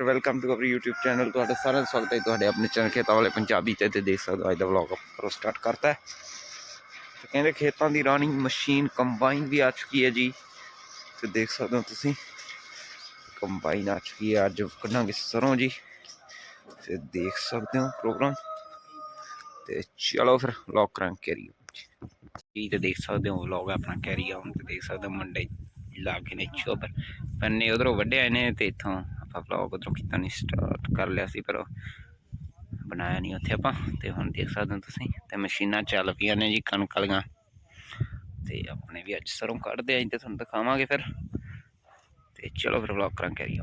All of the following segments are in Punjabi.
ਫਿਰ welcome to our YouTube channel ਤੁਹਾਡਾ ਸਾਰਿਆਂ ਦਾ ਸਵਾਗਤ ਹੈ ਤੁਹਾਡੇ ਆਪਣੇ ਚੈਨਲ ਖੇਤਾਂ ਵਾਲੇ ਪੰਜਾਬੀ ਤੇ ਤੇ ਦੇਖ ਸਕਦੇ ਹੋ ਅੱਜ ਦਾ ਵਲੌਗ ਆਪਾਂ ਸਟਾਰਟ ਕਰਤਾ ਹੈ। ਤੇ ਕਹਿੰਦੇ ਖੇਤਾਂ ਦੀ ਰਾਣੀ ਮਸ਼ੀਨ ਕੰਬਾਈਨ ਵੀ ਆ ਚੁੱਕੀ ਹੈ ਜੀ। ਤੇ ਦੇਖ ਸਕਦੇ ਹੋ ਤੁਸੀਂ ਕੰਬਾਈਨ ਆ ਚੁੱਕੀ ਹੈ, ਅੱਜ ਕੱਢਾਂਗੇ ਸਰੋਂ ਜੀ। ਤੇ ਦੇਖ ਸਕਦੇ ਹੋ ਪ੍ਰੋਗਰਾਮ ਤੇ ਚਲੋ ਫਿਰ ਵਲੌਗ ਕਰਾਂ ਕੈਰੀ ਜੀ। ਤੇ ਦੇਖ ਸਕਦੇ ਹੋ ਵਲੌਗ ਆਪਣਾ ਕੈਰੀ ਆਨ ਤੇ ਦੇਖ ਸਕਦੇ ਹੋ ਮੁੰਡੇ ਲਾ ਕੇ ਨੇ ਚੋਬਰ ਪੰਨੇ ਉਧਰੋਂ ਵੱਡੇ ਆਏ ਨੇ ਤੇ ਇੱਥੋਂ ਆਪਾਂ ਵਲੌਗ ਉਧਰੋਂ ਕੀਤਾ ਨਹੀਂ ਸਟਾਰਟ ਕਰ ਲਿਆ ਸੀ, ਪਰ ਬਣਾਇਆ ਨਹੀਂ ਉੱਥੇ ਆਪਾਂ, ਤੇ ਹੁਣ ਦੇਖ ਸਕਦੇ ਹੋ ਤੁਸੀਂ, ਤੇ ਮਸ਼ੀਨਾਂ ਚੱਲ ਪਈਆਂ ਨੇ ਜੀ ਕਣਕ ਵਾਲੀਆਂ। ਤੇ ਆਪਣੇ ਵੀ ਅੱਜ ਸਰੋਂ ਕੱਢਦੇ ਆਂ ਤੇ ਤੁਹਾਨੂੰ ਦਿਖਾਵਾਂਗੇ ਫਿਰ। ਤੇ ਚਲੋ ਫਿਰ ਵਲੌਗ ਕਰਾਂ ਕੈਰੀ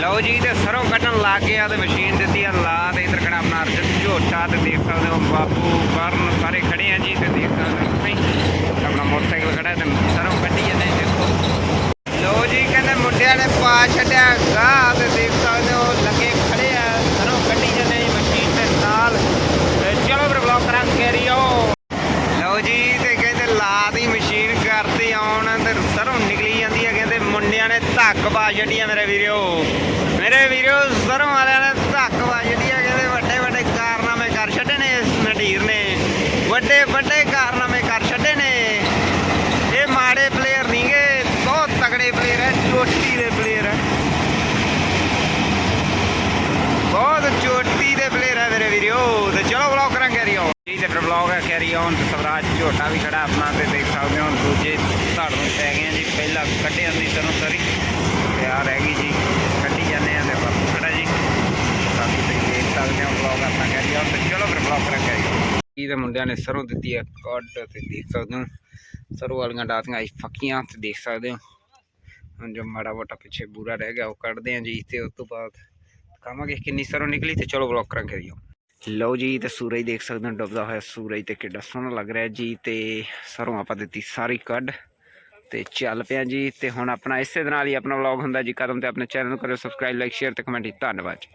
ਲਓ ਜੀ, ਤੇ ਸਰੋਂ ਕੱਢਣ ਲੱਗ ਗਿਆ ਤੇ ਮਸ਼ੀਨ ਦਿੱਤੀ ਆ, ਲਾ ਤੇ ਇਧਰ ਖੜਾ ਆਪਣਾ ਅਰਜਨ ਝੋਟਾ, ਤੇ ਦੇਖ ਸਕਦੇ ਹੋ ਬਾਪੂ ਕਰਨ ਸਾਰੇ ਖੜੇ ਆ ਜੀ, ਤੇ ਦੇਖ ਸਕਦੇ ਹੋ ਤੁਸੀਂ, ਆਪਣਾ ਮੋਟਰਸਾਈਕਲ ਖੜਾ ਤੇ ਸਰੋਂ ਕੱਢੀ ਜਾਂਦੇ ਦੇਖੋ। ਲਓ ਜੀ, ਕਹਿੰਦੇ ਮੁੰਡਿਆਂ ਨੇ ਪਾ ਛੱਡਿਆ ਗਾਹ ਤੇ ਦੇਖ ਸਕਦੇ ਹੋ ਲੱਗੇ ਖੜੇ ਆ ਸਰੋਂ ਕੱਢੀ ਜਾਂਦੇ ਜੀ ਮਸ਼ੀਨ ਦੇ ਨਾਲ ਤੇ ਚਲੋ ਫਿਰ ਵਲੌਗ ਕਰਾਂ ਕੈਰੀਓ ਲਓ ਜੀ ਤੇ ਕਹਿੰਦੇ ਲਾ ਦੀ ਮਸ਼ੀਨ ਕਰਦੀ ਆਉਣ ਤੇ ਸਰੋਂ ਨਿਕਲੀ ਜਾਂਦੀ ਹੈ ਕਹਿੰਦੇ ਮੁੰਡਿਆਂ ਨੇ ਧੱਕ ਪਾ ਛੱਡੀਆਂ ਮੇਰੇ ਵੀਰੋ। ਮੇਰੇ ਵੀਰੋ, ਸਰੋਂ ਵਾਲਿਆਂ ਨੇ ਧੱਕ ਪਾ ਆ ਕਹਿੰਦੇ ਵੱਡੇ ਵੱਡੇ ਕਾਰਨਾਮੇ ਕਰ ਛੱਡੇ ਨੇ ਇਸ ਨਡੀਰ ਨੇ। ਵੱਡੇ ਵੱਡੇ ਕਾਰਨਾਮੇ ਕਰ ਛੱਡੇ ਨੇ। ਇਹ ਮਾੜੇ ਪਲੇਅਰ ਨਹੀਂਗੇ, ਬਹੁਤ ਤਗੜੇ ਪਲੇਅਰ ਹੈ ਚੋਟੀ ਦੇ ਪਲੇਅਰ ਹੈ ਬਹੁਤ ਚੋਟੀ ਦੇ ਪਲੇਅਰ ਹੈ ਮੇਰੇ ਵੀਰੋ। ਤੇ ਚਲੋ ਵਲੌਗ ਕਰਾਂ ਕੈਰੀ ਆਨ ਜੀ ਤੇ ਫਿਰ ਵਲੌਗ ਹੈ ਕੈਰੀ ਆਨ ਤੇ ਸਵਰਾਜ ਝੋਟਾ ਵੀ ਖੜਾ ਆਪਣਾ, ਤੇ ਦੇਖ ਸਕਦੇ ਹੋ ਦੂਜੇ ਧੜ ਨੂੰ ਪੈ ਗਏ ਜੀ, ਪਹਿਲਾਂ ਕੱਢਿਆ ਦੀ ਤੈਨੂੰ ਸਰੀ ਤੇ ਆ ਰਹਿ ਗਈ ਜੀ ਕੱਢੀ ਜਾਂਦੇ ਆ ਤੇ ਬਾਪੂ ਖੜਾ ਜੀ ਬਾਕੀ ਤੁਸੀਂ ਦੇਖ ਸਕਦੇ ਹੋ ਵਲੌਗ ਆਪਣਾ ਕੈਰੀ ਆਨ ਤੇ ਚਲੋ ਫਿਰ ਜੀ ਦੇ ਮੁੰਡਿਆਂ ਨੇ ਸਰੋਂ ਦਿੱਤੀ ਆ ਕੱਢ ਤੇ ਦੇਖ ਸਕਦੇ ਹੋ। ਸਰੋਂ ਵਾਲੀਆਂ ਡਾਤੀਆਂ ਆਈ ਫੱਕੀਆਂ ਤੇ ਦੇਖ ਸਕਦੇ ਹੋ। ਹੁਣ ਜੋ ਮਾੜਾ ਮੋਟਾ ਪਿੱਛੇ ਬੂਰਾ ਰਹਿ ਗਿਆ, ਉਹ ਕੱਢਦੇ ਆ ਜੀ ਤੇ ਉਸ ਤੋਂ ਬਾਅਦ ਦਿਖਾਵਾਂਗੇ ਕਿੰਨੀ ਸਰੋਂ ਨਿਕਲੀ ਤੇ ਚਲੋ ਬਲੌਕ ਕਰਾਂ ਕਰੀਓ ਲਓ ਜੀ, ਤੇ ਸੂਰਜ ਦੇਖ ਸਕਦੇ ਹੋ, ਡੁੱਬਦਾ ਹੋਇਆ ਸੂਰਜ ਤੇ ਕਿੱਡਾ ਸੋਹਣਾ ਲੱਗ ਰਿਹਾ ਜੀ ਤੇ ਸਰੋਂ ਆਪਾਂ ਦਿੱਤੀ ਸਾਰੀ ਕੱਢ ਤੇ ਚੱਲ ਪਿਆ ਜੀ ਤੇ ਹੁਣ ਆਪਣਾ ਇਸੇ ਦੇ ਨਾਲ ਹੀ ਆਪਣਾ ਵਲੌਗ ਹੁੰਦਾ ਜੀ। ਕਦਮ ਤੇ ਆਪਣੇ ਚੈਨਲ ਨੂੰ ਕਰਿਓ ਸਬਸਕ੍ਰਾਈਬ ਲਾਈਕ ਸ਼ੇਅਰ ਤੇ ਕਮੈਂਟ ਧੰਨਵਾਦ